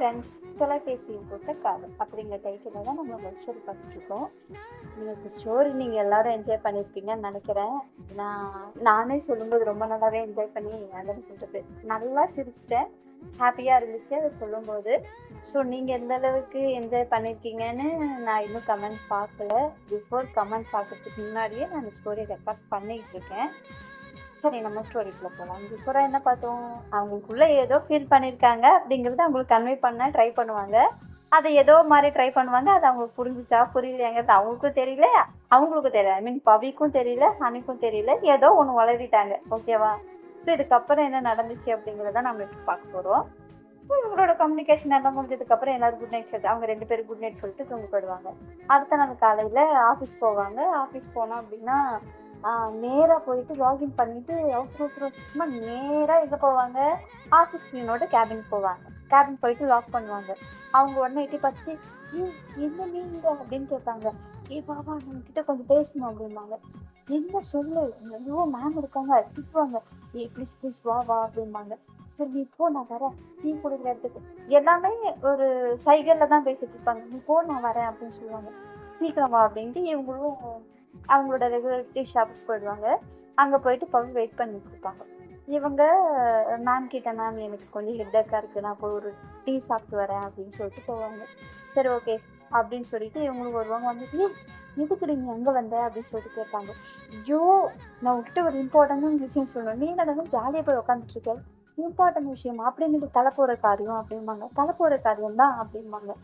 Friends தொலைபேசியும் போட்ட காதல் அப்படிங்கிற டைட்டில் தான் நம்ம லவ் ஸ்டோரி பார்த்துட்ருக்கோம் இந்த ஸ்டோரி நீங்கள் எல்லோரும் என்ஜாய் பண்ணியிருப்பீங்கன்னு நினைக்கிறேன். நான் நானே சொல்லும்போது ரொம்ப நல்லாவே என்ஜாய் பண்ணி அதான் சொல்கிறது நல்லா சிரிச்சிட்டேன். ஹாப்பியாக இருந்துச்சு அதை சொல்லும்போது. ஸோ நீங்கள் எந்த அளவுக்கு என்ஜாய் பண்ணியிருக்கீங்கன்னு நான் இன்னும் கமெண்ட் பார்க்கல. பிஃபோர் கமெண்ட் பார்க்கறதுக்கு முன்னாடியே நான் அந்த ஸ்டோரி ரெக்கார்ட் பண்ணிகிட்டு இருக்கேன். சரி நம்ம ஸ்டோரிக்குள்ளே போகலாம் பிஃபோராக என்ன பார்த்தோம்? அவங்களுக்குள்ளே ஏதோ ஃபீல் பண்ணியிருக்காங்க அப்படிங்கிறத அவங்களுக்கு கன்வே பண்ண ட்ரை பண்ணுவாங்க. அதை ஏதோ மாதிரி ட்ரை பண்ணுவாங்க. அது அவங்களுக்கு புரிஞ்சிச்சா புரியலையாங்கிறது அவங்களுக்கும் தெரியல அவங்களுக்கும் தெரியல. ஐ மீன் பவிக்கும் தெரியல அனுக்கும் தெரியல ஏதோ ஒன்று வளரிட்டாங்க. ஓகேவா ஸோ இதுக்கப்புறம் என்ன நடந்துச்சு அப்படிங்கிறத நம்ம இப்போ பார்க்க போகிறோம் ஸோ இவங்களோட கம்யூனிகேஷன் எல்லாம் முடிஞ்சதுக்கப்புறம் எல்லாரும் குட் நைட் சொல்லிட்டு அவங்க ரெண்டு பேரும் குட் நைட் சொல்லிட்டு தூங்க போயிடுவாங்க. அடுத்த நாள் காலையில் ஆஃபீஸ் போவாங்க. ஆஃபீஸ் போனோம் அப்படின்னா நேராக போயிட்டு லாகின் பண்ணிட்டு அவசர அவசர அவசரமாக நேராக எங்கே போவாங்க? ஆஃபீஸ் மீனோட கேபின் போவாங்க. கேபின் போயிட்டு லாக் பண்ணுவாங்க. அவங்க உடனே எட்டி பார்த்துட்டு என்ன நீங்க? அப்படின்னு கேட்பாங்க. ஏ வா வா கிட்ட கொஞ்சம் பேசணும் அப்படிம்பாங்க. என்ன சொல்லு? ஐயோ மேம் இருக்காங்க திட்டுவாங்க. ஏ ப்ளீஸ் ப்ளீஸ் வா வா அப்படிம்பாங்க. சரி நீ போ நான் வரேன். டீ கொடுக்குற இடத்துக்கு. எல்லாமே ஒரு சைக்கிளில் தான் பேசிட்டு இருப்பாங்க நீ போ நான் வரேன் அப்படின்னு சொல்லுவாங்க. சீக்கிரம் வா அப்படின்ட்டு இவங்களும் அவங்களோட ரெகுலர் டீ ஷாப்புக்கு போயிடுவாங்க. அங்கே போயிட்டு பவி வெயிட் பண்ணிட்டு இருப்பாங்க. இவங்க மேம் கிட்ட மேம் எனக்கு கொஞ்சம் ஹெட்டக்காக இருக்குது நான் போய் ஒரு டீ சாப்பிட்டு வரேன் அப்படின்னு சொல்லிட்டு போவாங்க. சரி ஓகே அப்படின்னு சொல்லிட்டு இவங்களுக்கு வருவாங்க. வந்துட்டு எதுக்கு நீ அங்கே வந்த? அப்படின்னு சொல்லிட்டு கேட்பாங்க. ஐயோ நான் உங்ககிட்ட ஒரு இம்பார்ட்டன்டான விஷயம் சொல்லணும். நீ என்ன ஜாலியாக போய் உட்காந்துட்டு இருக்க? இம்பார்ட்டன்ட் விஷயம். அப்படின்னு தலை போகிற காரியம் அப்படிம்பாங்க. தலை போகிற காரியம் தான் அப்படிம்பாங்க.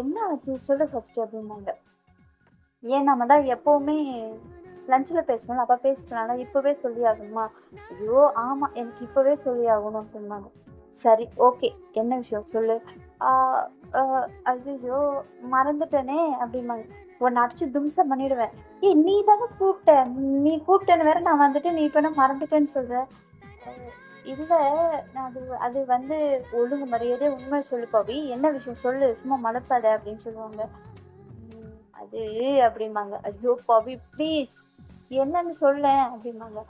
என்ன ஆச்சு? சொல்ல ஃபஸ்ட்டு அப்படிம்பாங்க. ஏன் நம்ம தான் எப்போவுமே லஞ்சில் பேசணும் அப்போ பேசிக்கலாம்ல? இப்போவே சொல்லி ஆகணுமா? ஐயோ ஆமாம் எனக்கு இப்போவே சொல்லி ஆகணும் அப்படின்னாங்க சரி ஓகே. என்ன விஷயம்? சொல்லு. ஐயோ மறந்துட்டேனே அப்படிம்பாங்க. உன்னை அடிச்சு தும்சம் பண்ணிடுவேன். ஏய் நீ தானே கூப்பிட்ட? நீ கூப்பிட்டேன்னு வேற நான் வந்துட்டு நீ இப்போ என்ன மறந்துட்டேன்னு சொல்கிற இல்லை நான் அது அது வந்து ஒழுங்கு மரியாதையே உண்மை சொல்லு பவி. என்ன விஷயம்? சொல்லு. சும்மா மலப்பாத அப்படின்னு சொல்லுவாங்க. அது அப்படிம்பாங்க. ஐயோ பவி ப்ளீஸ் என்னன்னு சொல்லேன் அப்படிம்பாங்க.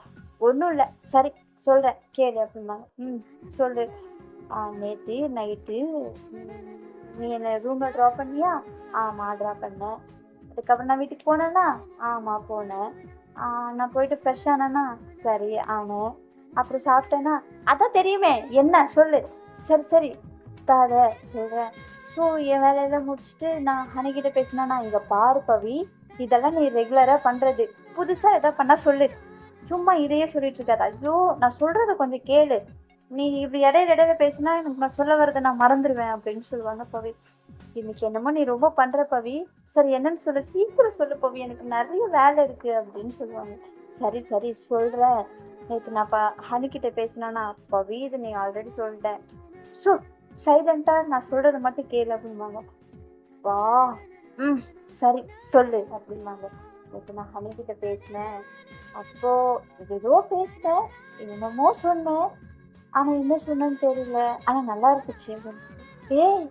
ஒன்றும் இல்லை சரி சொல்கிறேன் கேளு அப்படிம்பாங்க. ம் சொல்லு. நேற்று நைட்டு நீ என்னை ரூமில் ட்ராப் பண்ணியா? ஆமாம் ட்ராப் பண்ணேன். அதுக்கப்புறம் நான் வீட்டுக்கு போனேன்னா ஆமாம் போனேன். நான் போயிட்டு ஃப்ரெஷ் ஆனேன்னா சரி ஆனேன். அப்புறம் சாப்பிட்டேன்னா அதான் தெரியுமே என்ன சொல்லு. சரி சரி தாத சொல்கிறேன் ஸோ என் வேலையெல்லாம் முடிச்சுட்டு நான் ஹனிக்கிட்ட பேசினா நான் இங்கே பாரு பவி இதெல்லாம் நீ ரெகுலராக பண்ணுறது புதுசாக எதாவது பண்ணால் சொல்லு. சும்மா இதையே சொல்லிட்டு இருக்காது. ஐயோ நான் சொல்கிறத கொஞ்சம் கேளு. நீ இப்படி இடையில இடையில பேசினா எனக்கு நான் சொல்ல வரதை நான் மறந்துடுவேன் அப்படின்னு சொல்லுவாங்க பவி. இன்னைக்கு என்னமோ நீ ரொம்ப பண்ணுற பவி. சரி என்னன்னு சொல்லு. சீக்கிரம் சொல்லு பவி. எனக்கு நிறைய வேலை இருக்குது அப்படின்னு சொல்லுவாங்க. சரி சரி சொல்கிறேன் நேற்று நான் ப ஹனிக்கிட்ட பேசினா பவி இது நீ ஆல்ரெடி சொல்லிட்டேன் ஸோ சைலண்ட்டாக நான் சொல்கிறத மட்டும் கேளு அப்படிம்பாங்க. வா. ம். சரி சொல்லு அப்படிம்பாங்க. நேற்று நான் ஹனிக்கிட்ட பேசினேன். அப்போது ஏதோ பேசினேன் என்னமோ சொன்னேன். ஆனால் என்ன சொன்னேன்னு தெரியல. ஆனால் நல்லா இருந்துச்சு அப்படின்னு. ஏய்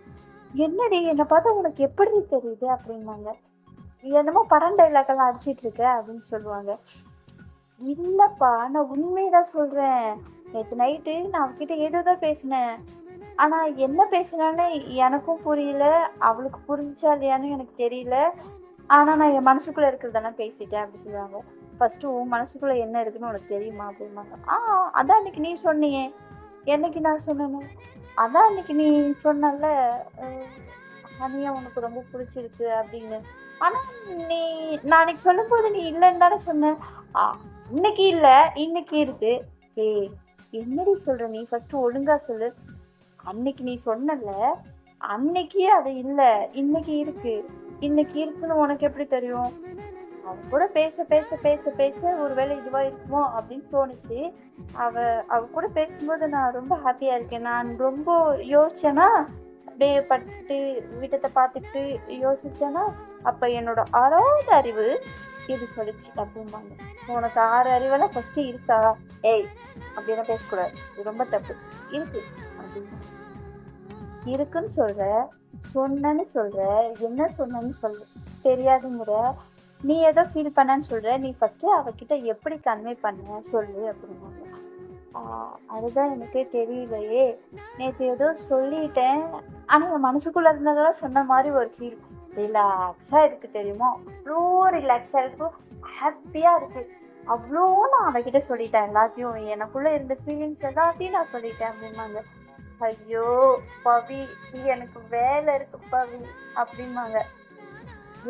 என்னடி? என்னை பார்த்தா உனக்கு எப்படி தெரியுது அப்படின்னாங்க என்னமோ படம் டைலாக்கெல்லாம் அடிச்சிட்டு இருக்க அப்படின்னு சொல்லுவாங்க. இல்லைப்பா நான் உண்மைதான் சொல்கிறேன் நேற்று நைட்டு நான் அவகிட்ட ஏதோ தான் பேசினேன். ஆனால் என்ன பேசினான்னு எனக்கும் புரியல. அவளுக்கு புரிஞ்சா இல்லையான்னு எனக்கு தெரியல. ஆனால் நான் என் மனசுக்குள்ளே இருக்கிறதெல்லாம் பேசிட்டேன் அப்படி சொல்லுவாங்க. ஃபஸ்ட்டு உன் மனசுக்குள்ளே என்ன இருக்குன்னு உனக்கு தெரியுமா அப்படிம்பாங்க. ஆ அதான் அன்னைக்கு நீ சொன்னியே. என்னைக்கு நான் சொன்னேன்? அதான் அன்னைக்கு நீ சொன்னல ஹனியா உனக்கு ரொம்ப பிடிச்சிருக்கு அப்படின்னு. ஆனால் நீ நான் அன்னைக்கு சொல்லும்போது நீ இல்லைன்னு தானே சொன்ன. இன்னைக்கு இல்லை இன்னைக்கு இருக்கு. ஏய் என்னடி சொல்கிற நீ? ஃபஸ்ட்டு ஒழுங்காக சொல்லு. அன்னைக்கு நீ சொன்னல அன்னைக்கே அது இல்லை இன்னைக்கு இருக்கு இன்னைக்கு இருக்குன்னு உனக்கு எப்படி தெரியும்? அவ கூட பேச பேச பேச பேச ஒருவேளை இதுவா இருக்குமோ அப்படின்னு தோணுச்சு. அவ அவ கூட பேசும்போது நான் ரொம்ப ஹாப்பியா இருக்கேன். நான் ரொம்ப யோசிச்சேன்னா அப்படியே பட்டு வீட்டத்தை பார்த்துட்டு யோசிச்சேன்னா அப்ப என்னோட ஆறாவது அறிவு இது சொல்லிச்சு அப்படிம்பாங்க. உனக்கு ஆறு அறிவெல்லாம் ஃபர்ஸ்ட் இருக்கா? ஏய் அப்படின்னா பேசக்கூடாது. இது ரொம்ப தப்பு. இருக்கு. இருக்குன்னு சொல்ற சொன்னேன்னு சொல்ற என்ன சொன்னேன்னு சொல் தெரியாதுங்கிற நீ ஏதோ ஃபீல் பண்ணன்னு சொல்ற நீ ஃபர்ஸ்ட் அவகிட்ட எப்படி கன்வே பண்ண சொல்லு அப்படின்னாங்க. அதுதான் எனக்கே தெரியலையே. நேற்று ஏதோ சொல்லிட்டேன். ஆனால் என் மனசுக்குள்ளே இருந்ததெல்லாம் சொன்ன மாதிரி ஒரு ஃபீல் ரிலாக்ஸாக இருக்குது தெரியுமா? அவ்வளோ ரிலாக்ஸாக இருக்கும் ஹாப்பியாக இருக்குது அவ்வளோ நான் அவகிட்ட சொல்லிட்டேன். எல்லாத்தையும் எனக்குள்ளே இருந்த ஃபீலிங்ஸ் எல்லாத்தையும் நான் சொல்லிட்டேன் அப்படிம்பாங்க ஐயோ பவி எனக்கு வேலை இருக்கு பவி அப்படிம்பாங்க.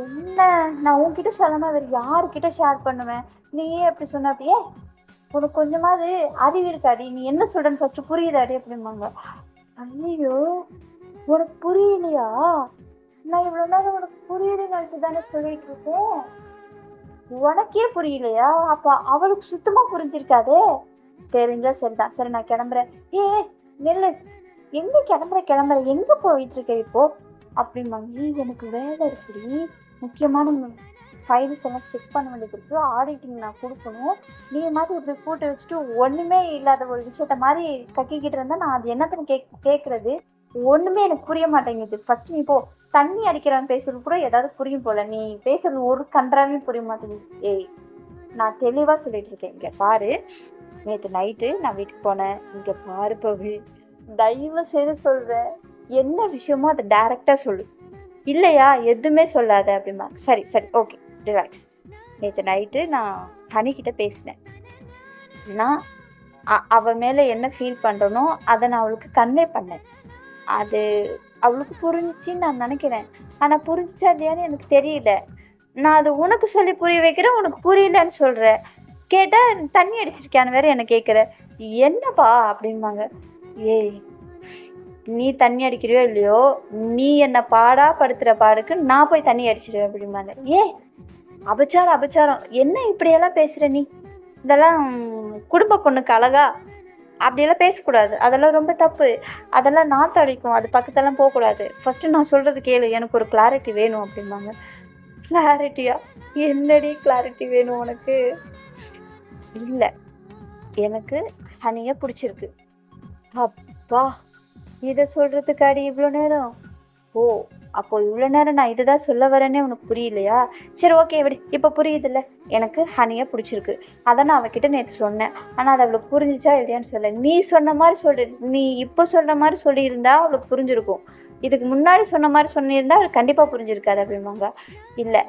என்ன? நான் உன்கிட்ட சொல்லாம வேறு யாருக்கிட்ட ஷேர் பண்ணுவேன்? நீயே அப்படி சொன்ன அப்படியே உனக்கு கொஞ்சமாவது அறிவு இருக்காடி நீ என்ன சொல்றேன்னு ஃபர்ஸ்ட் புரியுதாடி அப்படிம்பாங்க. ஐயோ உனக்கு புரியலையா? நான் இவ்வளோ நேரம் உனக்கு புரியுதுன்னு நினச்சி தானே சொல்லிட்டு இருக்கேன். உனக்கே புரியலையா? அப்போ அவளுக்கு சுத்தமாக புரிஞ்சிருக்காதே. தெரிஞ்சா சரிதான். சரி நான் கிளம்புறேன். ஏ நெல்லு. எங்கே கிளம்புற கிளம்புற எங்கே போயிட்டு இருக்க இப்போ? அப்படிம்பாங்க. எனக்கு வேலை இருக்குடி. முக்கியமான ஃபைல்ஸ் எல்லாம் செக் பண்ண வேண்டியது இருக்கு. ஆடிட்டிங் நான் கொடுக்கணும். நீ மாதிரி இப்படி போட்டு வச்சுட்டு ஒன்றுமே இல்லாத ஒரு விஷயத்த மாதிரி கக்கிக்கிட்டு இருந்தால் நான் அது என்னத்துன்னு கேக் கேட்குறது ஒன்றுமே எனக்கு புரிய மாட்டேங்குது. ஃபர்ஸ்ட் நீ போ. தண்ணி அடிக்கிறவன் பேசுறது கூட ஏதாவது புரியும் போல. நீ பேசுறது ஒரு கன்றாவே புரிய மாட்டேங்குது. ஏய் நான் தெளிவாக சொல்லிட்டு இருக்கேன். இங்கே பாரு. நேற்று நைட்டு நான் வீட்டுக்கு போனேன். இங்கே பாரு பவி. தயவு செய்து சொல்கிறேன் என்ன விஷயமோ அதை டைரெக்டாக சொல்லு. இல்லையா? எதுவுமே சொல்லாத அப்படிமா சரி சரி ஓகே ரிலாக்ஸ் நேற்று நைட்டு நான் ஹனிக்கிட்ட பேசினேன். நான் அ- மேலே என்ன ஃபீல் பண்ணுறனோ அதை நான் அவளுக்கு கன்வே பண்ணேன். அது அவளுக்கு புரிஞ்சிச்சின்னு நான் நினைக்கிறேன். ஆனால் புரிஞ்சிச்சா இல்லையான்னு எனக்கு தெரியல. நான் அது உனக்கு சொல்லி புரிய வைக்கிறேன் உனக்கு புரியலன்னு சொல்கிறேன் கேட்டால் தண்ணி அடிச்சிருக்கியான்னு வேற என்னை கேட்குற என்னப்பா? அப்படிம்பாங்க. ஏய் நீ தண்ணி அடிக்கிறியோ இல்லையோ நீ என்னை பாடா படுத்துகிற பாடுக்கு நான் போய் தண்ணி அடிச்சிடுவேன் அப்படிம்பாங்க. ஏ அபச்சாரம் அபச்சாரம். என்ன இப்படியெல்லாம் பேசுகிற நீ? இதெல்லாம் குடும்ப பொண்ணுக்கு அழகா? அப்படியெல்லாம் பேசக்கூடாது. அதெல்லாம் ரொம்ப தப்பு. அதெல்லாம் நாற்று அடிக்கும் அது பக்கத்தெல்லாம் போகக்கூடாது. ஃபஸ்ட்டு நான் சொல்கிறது கேளு. எனக்கு ஒரு கிளாரிட்டி வேணும் அப்படிம்பாங்க. கிளாரிட்டியா என்னடி கிளாரிட்டி வேணும் உனக்கு? இல்லை. எனக்கு ஹனியை பிடிச்சிருக்கு. அப்பா இதை சொல்கிறதுக்காடி இவ்வளோ நேரம்? ஓ அப்போ இவ்வளோ நேரம் நான் இதை தான் சொல்ல வரேன்னே உனக்கு புரியலையா? சரி ஓகே விடு. இப்போ புரியுதுல்ல? எனக்கு ஹனியை பிடிச்சிருக்கு. அதை நான் அவகிட்ட நேற்று சொன்னேன். ஆனால் அது அவளுக்கு புரிஞ்சிச்சா இல்லையான்னு சொல்ல நீ சொன்ன மாதிரி சொல்லு. நீ இப்போ சொல்கிற மாதிரி சொல்லியிருந்தா அவளுக்கு புரிஞ்சிருக்கும். இதுக்கு முன்னாடி சொன்ன மாதிரி சொன்னியிருந்தா அவளுக்கு கண்டிப்பாக புரிஞ்சிருக்காது அப்படிம்பாங்க இல்லை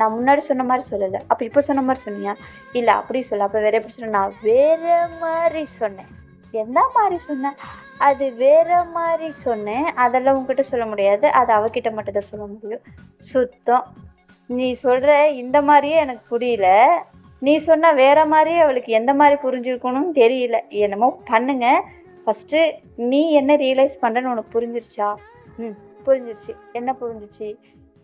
நான் முன்னாடி சொன்ன மாதிரி சொல்லலை. அப்போ இப்போ சொன்ன மாதிரி சொன்னியா? இல்லை அப்படி சொல்ல அப்போ வேற எப்படி சொன்ன? நான் வேற மாதிரி சொன்னேன். எந்த மாதிரி சொன்னேன் அது வேறு மாதிரி சொன்னேன். அதெல்லாம் உங்ககிட்ட சொல்ல முடியாது. அது அவகிட்ட மட்டும் தான் சொல்ல முடியும். சுத்தம். நீ சொல்கிற இந்த மாதிரியே எனக்கு புரியல. நீ சொன்னால் வேறு மாதிரியே அவளுக்கு எந்த மாதிரி புரிஞ்சிருக்கணும்னு தெரியல. என்னமோ பண்ணுங்க. ஃபஸ்ட்டு நீ என்ன ரியலைஸ் பண்ணுறன்னு உனக்கு புரிஞ்சிருச்சா? ம் புரிஞ்சிருச்சு. என்ன புரிஞ்சிச்சு?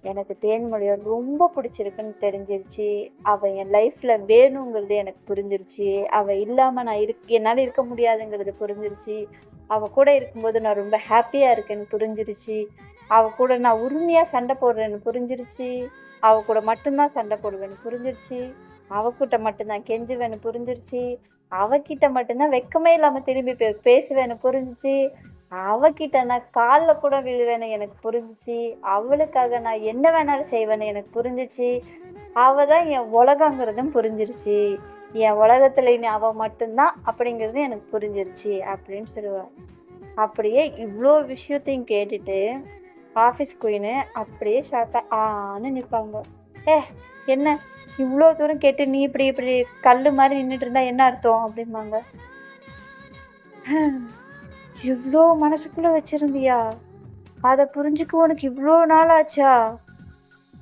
எனக்கு தேன்மொழியை ரொம்ப பிடிச்சிருக்குன்னு தெரிஞ்சிருச்சு. அவள் என் லைஃப்பில் வேணுங்கிறது எனக்கு புரிஞ்சிருச்சு. அவள் இல்லாமல் நான் இருக் என்னால் இருக்க முடியாதுங்கிறது புரிஞ்சிருச்சு. அவள் கூட இருக்கும்போது நான் ரொம்ப ஹாப்பியாக இருக்கேன்னு புரிஞ்சிருச்சு. அவள் கூட நான் உரிமையாக சண்டை போடுறேன்னு புரிஞ்சிருச்சு. அவள் கூட மட்டும்தான் சண்டை போடுவேன்னு புரிஞ்சிருச்சு. அவகிட்ட மட்டும்தான் கெஞ்சுவேன்னு புரிஞ்சிருச்சு. அவகிட்ட மட்டும்தான் வெக்கமே இல்லாமல் திரும்பி பே பேசுவேன்னு புரிஞ்சிச்சு. அவகிட்ட நான் காலில் கூட விழுவேன்னு எனக்கு புரிஞ்சிச்சு. அவளுக்காக நான் என்ன வேணாலும் செய்வேன்னு எனக்கு புரிஞ்சிச்சு. அவள் தான் என் உலகங்கிறதும் புரிஞ்சிருச்சு. என் உலகத்தில் இனி அவள் மட்டும்தான் அப்படிங்கிறது எனக்கு புரிஞ்சிருச்சு அப்படின்னு சொல்லுவாள் அப்படியே இவ்வளோ விஷயத்தையும் கேட்டுட்டு ஆஃபீஸ் குயின்னு அப்படியே ஷாக்காக ஆன்னு நிற்பாங்க ஏ என்ன? இவ்வளோ தூரம் கேட்டு நீ இப்படி இப்படி கல் மாதிரி நின்றுட்டு இருந்தா என்ன அர்த்தம்? அப்படிம்பாங்க. இவ்வளோ மனசுக்குள்ளே வச்சுருந்தியா? அதை புரிஞ்சுக்க உனக்கு இவ்வளோ நாள் ஆச்சா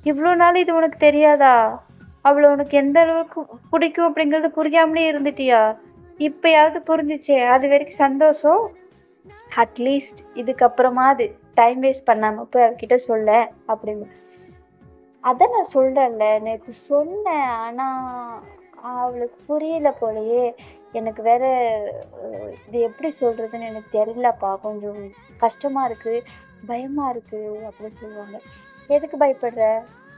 இவ்வளோ நாள் இது உனக்கு தெரியாதா? அவளை உனக்கு எந்த அளவுக்கு பிடிக்கும் அப்படிங்கிறது புரியாமலே இருந்துட்டியா? இப்போயாவது புரிஞ்சிச்சே அது வரைக்கும் சந்தோஷம்? அட்லீஸ்ட் இதுக்கப்புறமா அது டைம் வேஸ்ட் பண்ணாமல் போய் அவகிட்ட சொல்ல அப்படின்னு. அதை நான் சொல்கிறேன்ல நேற்று சொன்னேன் ஆனால் அவளுக்கு புரியல போலயே. எனக்கு வேற இது எப்படி சொல்கிறதுன்னு எனக்கு தெரியலப்பா. கொஞ்சம் கஷ்டமாக இருக்குது பயமாக இருக்குது அப்படின்னு சொல்லுவாங்க. எதுக்கு பயப்படுற?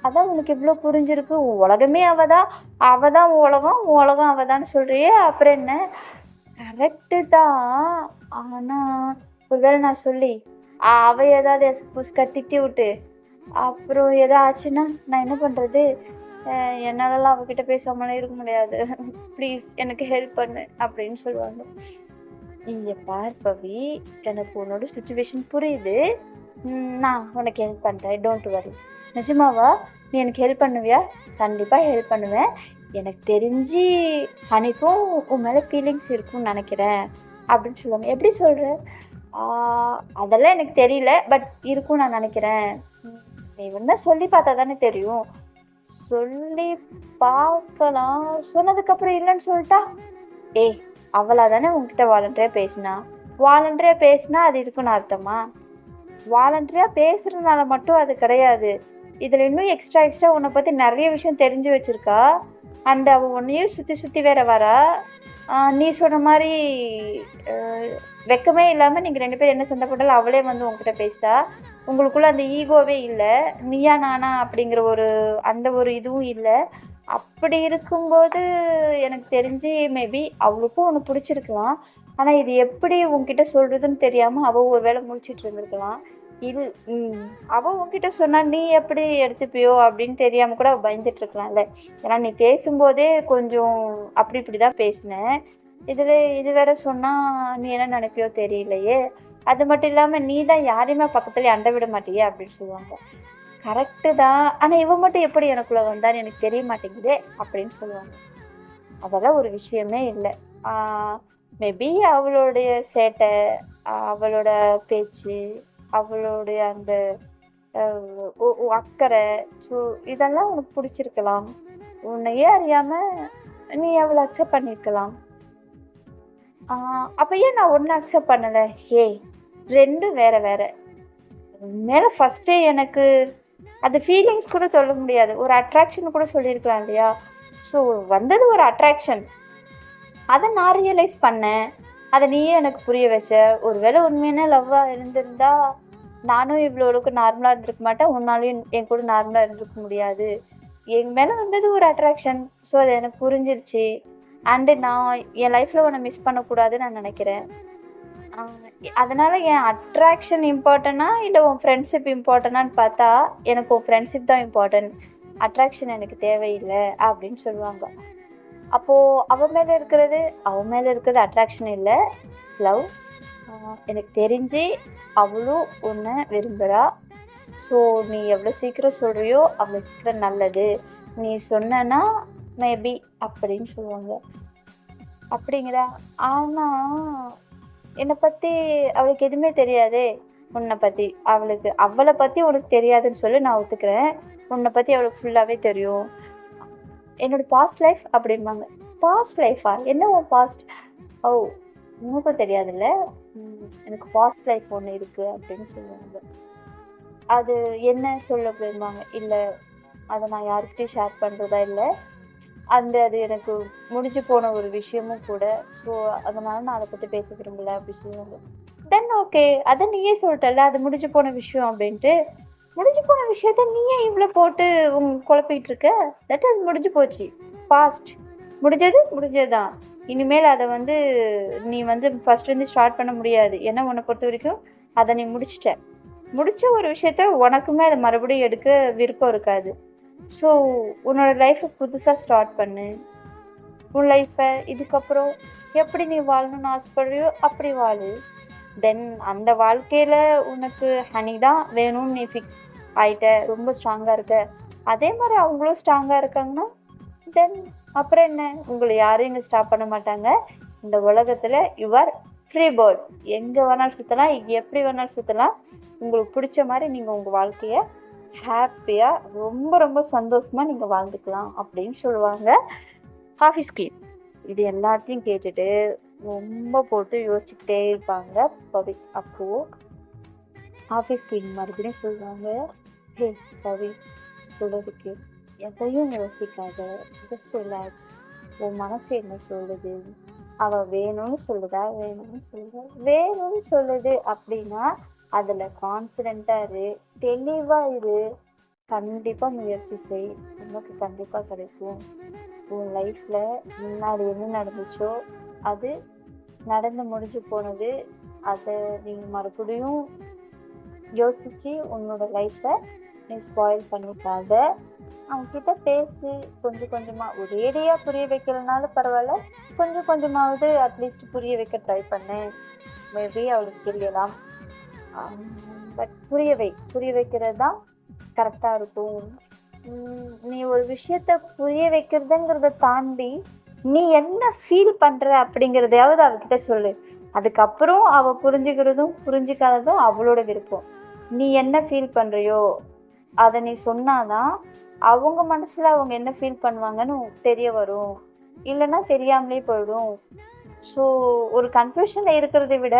அதான் உனக்கு இவ்வளோ புரிஞ்சிருக்கு. உன் உலகமே அவள் தான் அவள் தான் உன் உலகம் உன் உலகம் அவள் தான் சொல்கிறியே அப்புறம் என்ன? கரெக்டு தான். ஆனால் ஒருவேளை நான் சொல்லி அவ ஏதாவது எஸ் புஸ்கா திட்டி விட்டு அப்புறம் எதாச்சுன்னா நான் என்ன பண்ணுறது என்னாலலாம் அவகிட்ட பேசாமலே இருக்க முடியாது. ப்ளீஸ் எனக்கு ஹெல்ப் பண்ணு அப்படின்னு சொல்லுவாங்க. இங்கே பார் பவி எனக்கு உன்னோட சுச்சுவேஷன் புரியுது. நான் உனக்கு ஹெல்ப் பண்ணுறேன் டோன்ட் வரி நிஜமாவா? நீ எனக்கு ஹெல்ப் பண்ணுவியா? கண்டிப்பாக ஹெல்ப் பண்ணுவேன். எனக்கு தெரிஞ்சு அன்னைக்கும் உன் மேலே ஃபீலிங்ஸ் இருக்கும்னு நினைக்கிறேன் அப்படின்னு சொல்லுவாங்க. எப்படி சொல்கிற அதெல்லாம் எனக்கு தெரியல பட் இருக்கும் நான் நினைக்கிறேன். நீ வேணா சொல்லி பார்த்தா தானே தெரியும். சொல்லி பார்க்கலாம். சொன்னதுக்கப்புறம் இல்லைன்னு சொல்லிட்டா? ஏய் அவளாக தானே உங்ககிட்ட வாலண்டரியாக பேசினா? வாலண்டரியாக பேசினா அது இருக்குன்னு அர்த்தமா? வாலண்டரியாக பேசுகிறதுனால மட்டும் அது கிடையாது. இதில் இன்னும் எக்ஸ்ட்ரா எக்ஸ்ட்ரா உன்னை பற்றி நிறைய விஷயம் தெரிஞ்சு வச்சுருக்கா? அண்ட் அவள் உன்னையும் சுற்றி சுற்றி வேற வரா? நீ சொன்ன மாதிரி வெக்கமே இல்லாமல் நீங்கள் ரெண்டு பேரும் என்ன சண்டை போட்டாலும் அவளே வந்து உங்ககிட்ட பேசிட்டா உங்களுக்குள்ள அந்த ஈகோவே இல்லை. நீயா நானா அப்படிங்கிற ஒரு அந்த ஒரு இதுவும் இல்லை. அப்படி இருக்கும்போது எனக்கு தெரிஞ்சு மேபி அவளுக்கும் ஒன்று பிடிச்சிருக்கலாம். ஆனால் இது எப்படி உங்ககிட்ட சொல்கிறதுன்னு தெரியாமல் அவள் ஒரு வேளை முடிச்சிட்டு இருந்திருக்கலாம். இல் ம், அவள் உன்கிட்ட சொன்னால் நீ எப்படி எடுத்துப்பியோ அப்படின்னு தெரியாமல் கூட அவள் பயந்துட்டு இருக்கலாம்ல. ஏன்னா நீ பேசும்போதே கொஞ்சம் அப்படி இப்படி தான் பேசினேன் இதில் இது வேற சொன்னால் நீ என்ன நினைப்பியோ தெரியலையே. அது மட்டும் இல்லாமல் நீ தான் யாரையுமே பக்கத்துல அண்டை விட மாட்டியே அப்படின்னு சொல்லுவாங்க. கரெக்டு தான். ஆனால் இவன் மட்டும் எப்படி எனக்குள்ளே வந்தான்னு எனக்கு தெரிய மாட்டேங்குதே அப்படின்னு சொல்லுவாங்க. அதெல்லாம் ஒரு விஷயமே இல்லை. மேபி அவளுடைய சேட்டை அவளோட பேச்சு அவளுடைய அந்த ஒ- அக்கறை ஸோ இதெல்லாம் உனக்கு பிடிச்சிருக்கலாம். உன்னையே அறியாமல் நீ அவளை அக்செப்ட் பண்ணியிருக்கலாம். அப்போ ஏன் நான் ஒன்றும் அக்செப்ட் பண்ணலை? ஏய் ரெண்டும் வேற வேற. மேலே ஃபஸ்ட்டே எனக்கு அது ஃபீலிங்ஸ் கூட சொல்ல முடியாது. ஒரு அட்ராக்ஷன் கூட சொல்லியிருக்கலாம் இல்லையா? ஸோ வந்தது ஒரு அட்ராக்ஷன் அதை நான் ரியலைஸ் பண்ணேன். அதை நீயே எனக்கு புரிய வச்ச. ஒருவேளை உண்மையான லவ்வாக இருந்திருந்தா நானும் இவ்வளோவுக்கு நார்மலாக இருந்திருக்க மாட்டேன். உன்னாலையும் என் கூட நார்மலாக இருந்திருக்க முடியாது. என் மேலே வந்தது ஒரு அட்ராக்ஷன் ஸோ அது எனக்கு புரிஞ்சிருச்சு. அண்டு நான் என் லைஃப்பில் உன்னை மிஸ் பண்ணக்கூடாதுன்னு நான் நினைக்கிறேன். அதனால் என் அட்ராக்ஷன் இம்பார்ட்டனா இல்லை உன் ஃப்ரெண்ட்ஷிப் இம்பார்ட்டனான்னு பார்த்தா எனக்கு உன் ஃப்ரெண்ட்ஷிப் தான் இம்பார்ட்டன்ட் அட்ராக்ஷன் எனக்கு தேவையில்லை அப்படின்னு சொல்லுவாங்க. அப்போது அவன் மேலே இருக்கிறது அவன் மேலே இருக்கிறது அட்ராக்ஷன் இல்லை. லவ் எனக்கு தெரிஞ்சு அவளும் உன்னை விரும்புகிறா ஸோ நீ எவ்வளோ சீக்கிரம் சொல்கிறியோ அவ்வளோ சீக்கிரம் நல்லது. நீ சொன்னா மேபி அப்படின்னு சொல்லுவாங்க. அப்படிங்கிறா ஆனால் என்னை பற்றி அவளுக்கு எதுவுமே தெரியாதே. உன்னை பற்றி அவளுக்கு அவளை பற்றி உனக்கு தெரியாதுன்னு சொல்லி நான் ஒத்துக்கிறேன். உன்னை பற்றி அவளுக்கு ஃபுல்லாகவே தெரியும். என்னோட பாஸ்ட் லைஃப் அப்படிம்பாங்க. பாஸ்ட் லைஃபா என்ன உன் பாஸ்ட் ஓ உனக்கும் தெரியாதுல்ல? எனக்கு பாஸ்ட் லைஃப் ஒன்று இருக்குது அப்படின்னு சொல்லுவாங்க. அது என்ன சொல்ல அப்படிம்பாங்க? இல்லை அதை நான் யாருக்கிட்டையும் ஷேர் பண்ணுறதா இல்லை? அந்த அது எனக்கு முடிஞ்சு போன ஒரு விஷயமும் கூட. ஸோ அதனால நான் அதை பற்றி பேச விரும்பல அப்படி சொல்லுவாங்க. தென் ஓகே அதை நீயே சொல்லிட்டல அது முடிஞ்சு போன விஷயம் அப்படின்ட்டு முடிஞ்சு போன விஷயத்த நீயே இவ்வளோ போட்டு உங்க குழப்பிகிட்டு இருக்க தட் அது முடிஞ்சு போச்சு. பாஸ்ட் முடிஞ்சது முடிஞ்சது தான் இனிமேல் அதை வந்து நீ வந்து ஃபஸ்ட்லேருந்து ஸ்டார்ட் பண்ண முடியாது. ஏன்னா உன்னை பொறுத்த வரைக்கும் அதை நீ முடிச்சிட்ட. முடித்த ஒரு விஷயத்த உனக்குமே அதை மறுபடியும் எடுக்க விருப்பம் இருக்காது. ஸோ உன்னோட லைஃப்பை புதுசாக ஸ்டார்ட் பண்ணு. உன் லைஃப்பை இதுக்கப்புறம் எப்படி நீ வாழணும்னு ஆசைப்படுறியோ அப்படி வாழு. தென் அந்த வாழ்க்கையில் உனக்கு ஹனி தான் வேணும்னு நீ ஃபிக்ஸ் ஆகிட்ட ரொம்ப ஸ்ட்ராங்காக இருக்க. அதே மாதிரி அவங்களும் ஸ்ட்ராங்காக இருக்காங்கன்னா தென் அப்புறம் என்ன? உங்களை யாரும் இங்கே ஸ்டாப் பண்ண மாட்டாங்க. இந்த உலகத்தில் யுவர் ஃப்ரீ பேர்ட் எங்கே வேணாலும் சுற்றலாம் எப்படி வேணாலும் சுற்றலாம் உங்களுக்கு பிடிச்ச மாதிரி நீங்கள் உங்கள் வாழ்க்கையை ஹாப்பியாக ரொம்ப ரொம்ப சந்தோஷமாக நீங்கள் வாழ்ந்துக்கலாம் அப்படின்னு சொல்லுவாங்க. ஆஃபீஸ் குயின் இது எல்லாத்தையும் கேட்டுட்டு ரொம்ப போட்டு யோசிச்சுக்கிட்டே இருப்பாங்க. பவி அப்போது ஆஃபீஸ் குயின் மறுபடியும் சொல்லுவாங்க ஹே பவி சொல்கிறதுக்கு எதையும் யோசிக்காத. ஜஸ்ட் ரிலாக்ஸ் உன் மனசு என்ன சொல்லுது? அவள் வேணும்னு சொல்லுதா? வேணும்னு சொல்லுதா? வேணும்னு சொல்லுது அப்படின்னா அதில் கான்ஃபிடெண்ட்டாக இரு. தெளிவாக இரு. கண்டிப்பாக முயற்சி செய். உனக்கு கண்டிப்பாக கிடைக்கும். உன் லைஃப்பில் முன்னாடி என்ன நடந்துச்சோ அது நடந்து முடிஞ்சு போனது அதை நீ மறுபடியும் யோசித்து உன்னோட லைஃப்பை நீ ஸ்பாயில் பண்ணிக்காத. அவங்கக்கிட்ட பேசி. கொஞ்சம் கொஞ்சமாக ஒரேடியாக புரிய வைக்கலனாலும் பரவாயில்ல. கொஞ்சம் கொஞ்சமாவது அட்லீஸ்ட் புரிய வைக்க ட்ரை பண்ணேன் மேபி அவளுக்கு தெரியலாம். பட் புரிய வை. புரிய வைக்கிறது தான் கரெக்டாக இருக்கும். நீ ஒரு விஷயத்த புரிய வைக்கிறதுங்கிறத தாண்டி நீ என்ன ஃபீல் பண்ணுற அப்படிங்கிறதையாவது அவகிட்ட சொல்லு. அதுக்கப்புறம் அவள் புரிஞ்சுக்கிறதும் புரிஞ்சிக்காததும் அவளோட விருப்பம். நீ என்ன ஃபீல் பண்ணுறியோ அதை நீ சொன்னாதான் அவங்க மனசில் அவங்க என்ன ஃபீல் பண்ணுவாங்கன்னு தெரிய வரும். இல்லைன்னா தெரியாமலே போயிடும். ஸோ ஒரு கன்ஃபியூஷனில் இருக்கிறத விட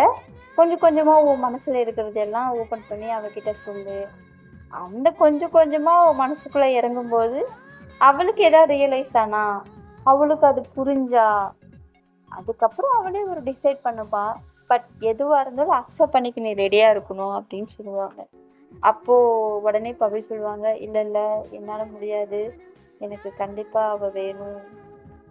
கொஞ்சம் கொஞ்சமாக உன் மனசில் இருக்கிறதெல்லாம் ஓப்பன் பண்ணி அவகிட்ட சொல்லு. அந்த கொஞ்சம் கொஞ்சமாக உன் மனசுக்குள்ளே இறங்கும்போது அவளுக்கு எதாவது ரியலைஸ் ஆனா அவளுக்கு அது புரிஞ்சா? அதுக்கப்புறம் அவளே ஒரு டிசைட் பண்ணுப்பா. பட் எதுவாக இருந்தாலும் அக்செப்ட் பண்ணிக்க நீ ரெடியாக இருக்கணும் அப்படின்னு சொல்லுவாங்க. அப்போது உடனே பவி சொல்லுவாங்க இல்லை இல்லை என்னால் முடியாது. எனக்கு கண்டிப்பாக அவள் வேணும்.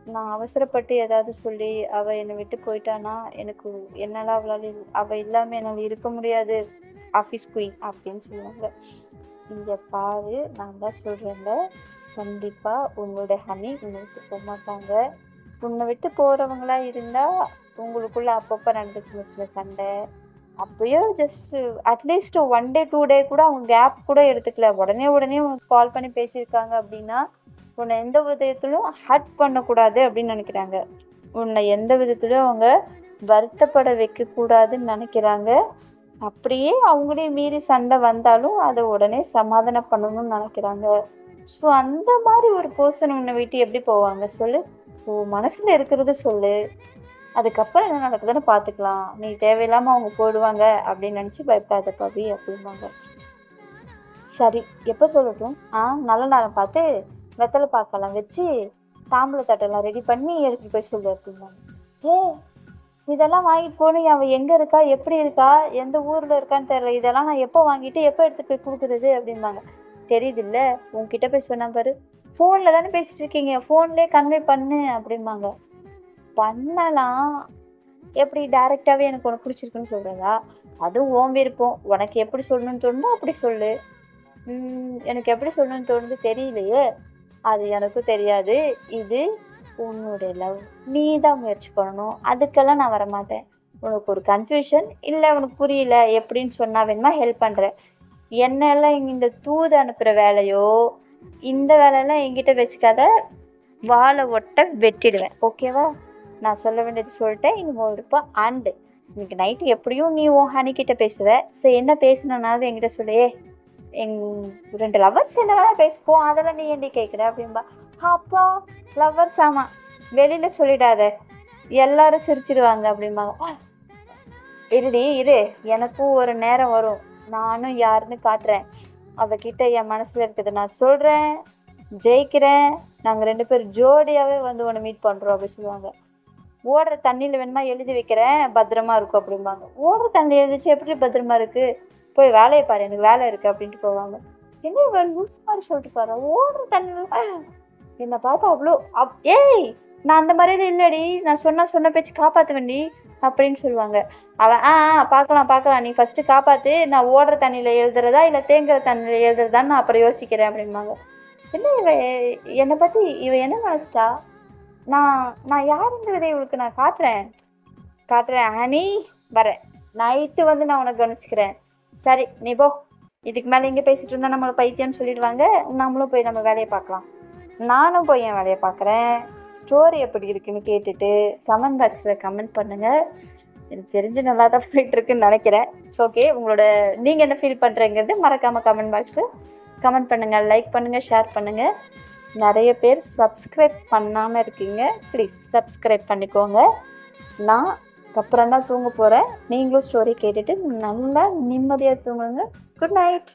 நான் அவசரப்பட்டு ஏதாவது சொல்லி அவள் என்னை விட்டு போயிட்டானா எனக்கு என்னால் அவளால் அவள் இல்லாமல் என்னால் இருக்க முடியாது. ஆஃபீஸ் குயின் அப்படின்னு சொல்லுவாங்க. இங்கே பாரு நான் தான் சொல்கிறேன்ல கண்டிப்பாக உங்களோட ஹனி உங்களுக்கு போக மாட்டாங்க. உன்னை விட்டு போகிறவங்களா இருந்தால் உங்களுக்குள்ள அப்பப்போ நடந்த சின்ன சின்ன சண்டை. அப்பயோ just at least one day two day கூட அவங்க கேப் கூட எடுத்துக்கல. உடனே உடனே உங்களுக்கு கால் பண்ணி பேசியிருக்காங்க அப்படின்னா உன்னை எந்த விதத்திலும் ஹர்ட் பண்ணக்கூடாது அப்படின்னு நினைக்கிறாங்க. உன்னை எந்த விதத்துலையும் அவங்க வருத்தப்பட வைக்கக்கூடாதுன்னு நினைக்கிறாங்க. அப்படியே அவங்களே மீறி சண்டை வந்தாலும் அதை உடனே சமாதானம் பண்ணணும்னு நினைக்கிறாங்க. ஸோ அந்த மாதிரி ஒரு பர்சன் உன்னை விட்டு எப்படி போவாங்க? சொல்லு. ஓ மனசில் இருக்கிறது சொல்லு. அதுக்கப்புறம் என்ன நடக்குதுன்னு பார்த்துக்கலாம். நீ தேவையில்லாமல் அவங்க போயிடுவாங்க அப்படின்னு நினச்சி பயப்படாத பவி அப்படிம்பாங்க. சரி எப்போ சொல்லட்டும்? ஆ நல்ல நேரம் பார்த்து வெத்தலை பார்க்கலாம் வச்சு தாம்பூல தட்டெல்லாம் ரெடி பண்ணி எடுத்துகிட்டு போய் சொல்லு அப்படிம்பாங்க. ஏ இதெல்லாம் வாங்கிட்டு போகணும் அவள் எங்கே இருக்கா? எப்படி இருக்கா? எந்த ஊரில் இருக்கான்னு தெரியல. இதெல்லாம் நான் எப்போ வாங்கிட்டு எப்போ எடுத்துகிட்டு போய் கொடுக்குறது அப்படிம்பாங்க. தெரியுதுல்ல? உன்கிட்ட போய் சொன்னா பாரு. ஃபோனில் தானே பேசிகிட்டு இருக்கீங்க. ஃபோன்லேயே கன்வே பண்ணு அப்படிம்பாங்க. பண்ணலாம். எப்படி டைரெக்டாகவே எனக்கு உனக்கு பிடிச்சிருக்குன்னு சொல்கிறதா அதுவும் ஓம் விருப்பம். உனக்கு எப்படி சொல்லணும்னு தோணுதோ அப்படி சொல்லு. எனக்கு எப்படி சொல்லணும்னு தோணுது தெரியலையே. அது எனக்கும் தெரியாது. இது உன்னுடைய லவ் நீ தான் முயற்சி பண்ணணும். அதுக்கெல்லாம் நான் வரமாட்டேன். உனக்கு ஒரு கன்ஃபியூஷன் இல்லை உனக்கு புரியல. எப்படின்னு சொன்னால் வேணுமா? ஹெல்ப் பண்ணுறேன் என்னெல்லாம் இந்த தூது அனுப்புகிற வேலையோ இந்த வேலையெல்லாம் என்கிட்ட வச்சுக்காத வாழை ஒட்ட வெட்டிடுவேன். ஓகேவா? நான் சொல்ல வேண்டியது சொல்லிட்டேன். இனிமே இருப்போம் அண்டு. இன்னைக்கு நைட்டு எப்படியும் நீ உன் ஹனிக்கிட்ட கிட்ட பேசுவ. சரி என்ன பேசணுன்னாவது என்கிட்ட சொல்லையே எங் ரெண்டு லவர்ஸ் என்ன வேணால் பேசுவோம் அதெல்லாம் நீ என்ன கேட்குற அப்படின்பா அப்பா லவர்ஸ் ஆமாம் வெளியில் சொல்லிடாத. எல்லாரும் சிரிச்சிடுவாங்க அப்படிம்பாங்க. இருடி இரு. எனக்கும் ஒரு நேரம் வரும். நானும் யாருன்னு காட்டுறேன். அவகிட்ட என் மனசில் இருக்கிறத நான் சொல்கிறேன் ஜெயிக்கிறேன். நாங்கள் ரெண்டு பேரும் ஜோடியாகவே வந்து உன்னை மீட் பண்ணுறோம் அப்படி சொல்லுவாங்க. ஓடுற தண்ணியில் வேணுமா எழுதி வைக்கிறேன் பத்திரமா இருக்கும் அப்படிம்பாங்க. ஓடுற தண்ணியில் எழுதிச்சு எப்படி பத்திரமா இருக்குது போய் வேலையை பாரு எனக்கு வேலை இருக்குது அப்படின்ட்டு போவாங்க. என்ன லூஸ் மாதிரி சொல்லிட்டு பாரு ஓடுற தண்ணியில் என்னை பார்த்தா அவ்வளோ அப் ஏய் நான் அந்த மாதிரிலாம் இல்லைடி நான் சொன்னால் சொன்ன பேச்சு காப்பாற்ற வேண்டி அப்படின்னு சொல்லுவாங்க. அவன் ஆ ஆ, பார்க்கலாம் பார்க்கலாம். நீ ஃபஸ்ட்டு காப்பாற்று நான் ஓடுற தண்ணியில் எழுதுறதா இல்லை தேங்குற தண்ணியில் எழுதுறதான்னு நான் அப்புறம் யோசிக்கிறேன் அப்படிம்பாங்க. என்ன இவ என்னை பற்றி இவ என்ன நினச்சிட்டா? நான் நான் யாருங்கிறதை இவளுக்கு நான் காட்டுறேன். காட்டுறேன். ஹனி வரேன். நைட்டு வந்து நான் உனக்கு கவனிச்சுக்கிறேன். சரி நீ போ. இதுக்கு மேலே இங்கே பேசிகிட்டு இருந்தால் நம்மளை பைத்தியம்னு சொல்லிடுவாங்க. நம்மளும் போய் நம்ம வேலையை பார்க்கலாம். நானும் போய் என் வேலையை பார்க்குறேன். ஸ்டோரி எப்படி இருக்குன்னு கேட்டுட்டு கமெண்ட் பாக்ஸில் கமெண்ட் பண்ணுங்கள் எனக்கு தெரிஞ்சு நல்லா தான் போயிட்டு இருக்குன்னு நினைக்கிறேன். ஓகே உங்களோட நீங்கள் என்ன ஃபீல் பண்ணுறீங்கிறது மறக்காமல் கமெண்ட் பாக்ஸில் கமெண்ட் பண்ணுங்கள் லைக் பண்ணுங்கள் ஷேர் பண்ணுங்கள் நிறைய பேர் சப்ஸ்கிரைப் பண்ணாமல் இருக்கீங்க. ப்ளீஸ் சப்ஸ்கிரைப் பண்ணிக்கோங்க. நான் அப்புறம் தான் தூங்க போகிறேன் நீங்களும் ஸ்டோரி கேட்டுட்டு நல்லா நிம்மதியாக தூங்குங்க. Good night